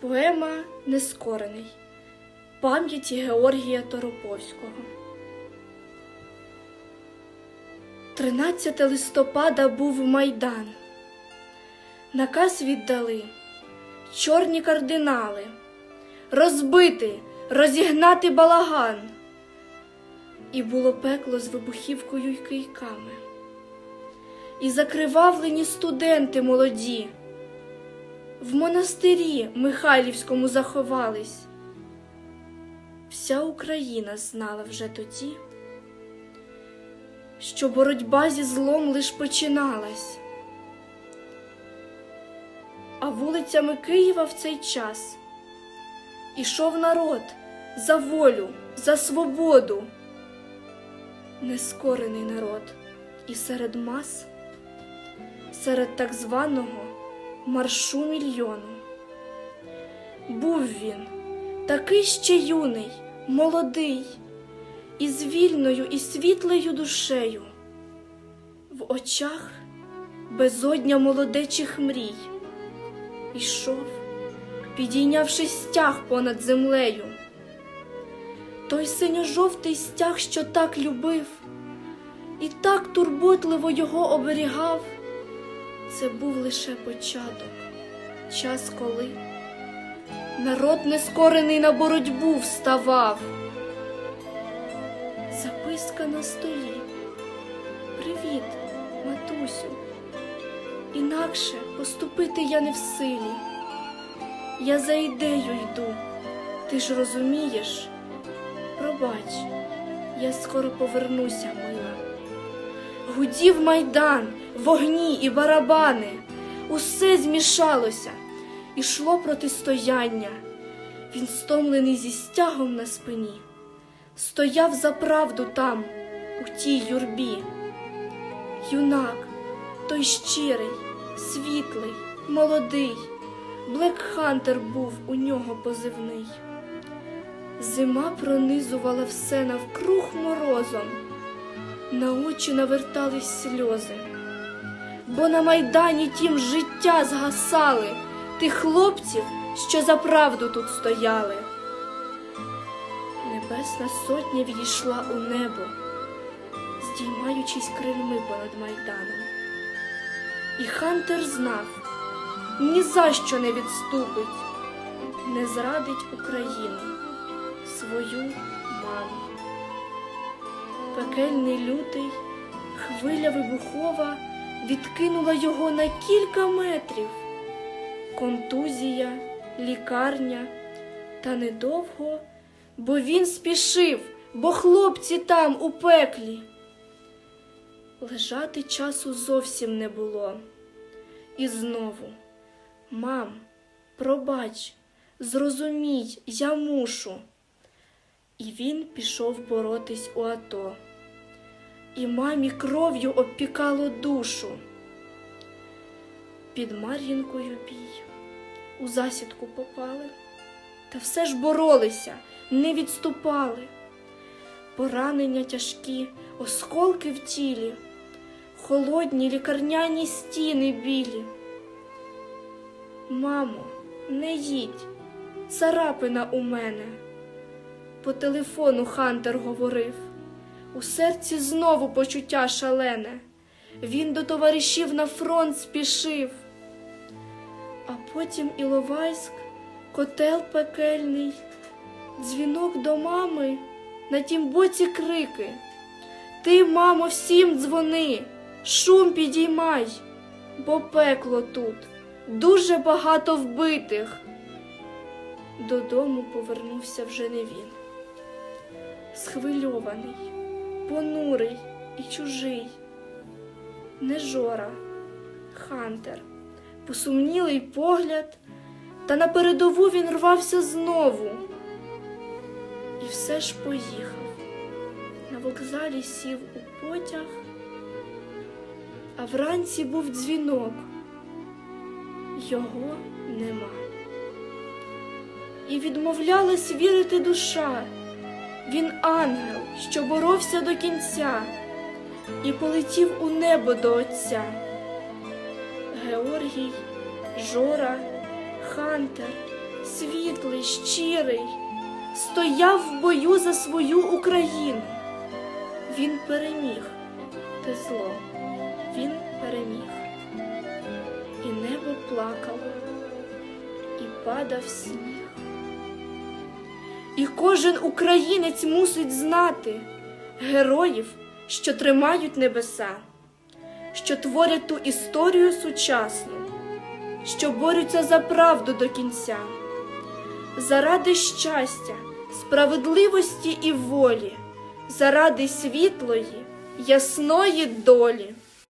Поема Нескорений пам'яті Георгія Тороповського. 13 листопада був Майдан. Наказ віддали чорні кардинали розбити, розігнати балаган. І було пекло з вибухівкою й кийками. І закривавлені студенти молоді в монастирі Михайлівському заховались. Вся Україна знала вже тоді, що боротьба зі злом лиш починалась, а вулицями Києва в цей час ішов народ за волю, за свободу, нескорений народ, і серед мас, серед так званого маршу мільйону. Був він такий ще юний, молодий, із вільною і світлою душею, в очах безодня молодечих мрій, ішов, підійнявши стяг понад землею. Той синьо-жовтий стяг, що так любив, і так турботливо його оберігав це був лише початок, час, коли народ нескорений на боротьбу вставав. Записка на столі. Привіт, матусю. Інакше поступити я не в силі. Я за ідею йду, ти ж розумієш? Пробач, я скоро повернуся, мила. Гудів майдан, вогні і барабани, усе змішалося, ішло протистояння. Він, стомлений зі стягом на спині, стояв за правду там, у тій юрбі. Юнак, той щирий, світлий, молодий, Блек Хантер був у нього позивний. Зима пронизувала все навкруг морозом на очі навертались сльози, бо на майдані тім життя згасали тих хлопців, що за правду тут стояли. Небесна сотня відійшла у небо, здіймаючись крильми понад майданом. І Хантер знав, ні за що не відступить, не зрадить Україну, свою маму пекельний лютий, хвиля вибухова відкинула його на кілька метрів. Контузія, лікарня, та недовго, бо він спішив, бо хлопці там у пеклі. Лежати часу зовсім не було. І знову, мам, пробач, зрозумій, я мушу. І він пішов боротись у АТО, і мамі кров'ю обпікало душу. Під Мар'їнкою бій, у засідку попали, та все ж боролися, не відступали. Поранення тяжкі, осколки в тілі, холодні лікарняні стіни білі. Мамо, не їдь, царапина у мене. По телефону Хантер говорив, у серці знову почуття шалене. Він до товаришів на фронт спішив. А потім Іловайськ, котел пекельний, дзвінок до мами, на тім боці крики. Ти, мамо, всім дзвони, шум підіймай, бо пекло тут, дуже багато вбитих. Додому повернувся вже не він схвильований, понурий і чужий, не жора, Хантер, посумнілий погляд, та на передову він рвався знову. І все ж поїхав. На вокзалі сів у потяг, а вранці був дзвінок. Його нема. І відмовлялась вірити душа. Він ангел, що боровся до кінця, і полетів у небо до Отця. Георгій, Жора, Хантер, світлий, щирий, стояв в бою за свою Україну. Він переміг те зло, він переміг. І небо плакало, і падав сніг. І кожен українець мусить знати героїв, що тримають небеса, що творять ту історію сучасну, що борються за правду до кінця, заради щастя, справедливості і волі, заради світлої, ясної долі.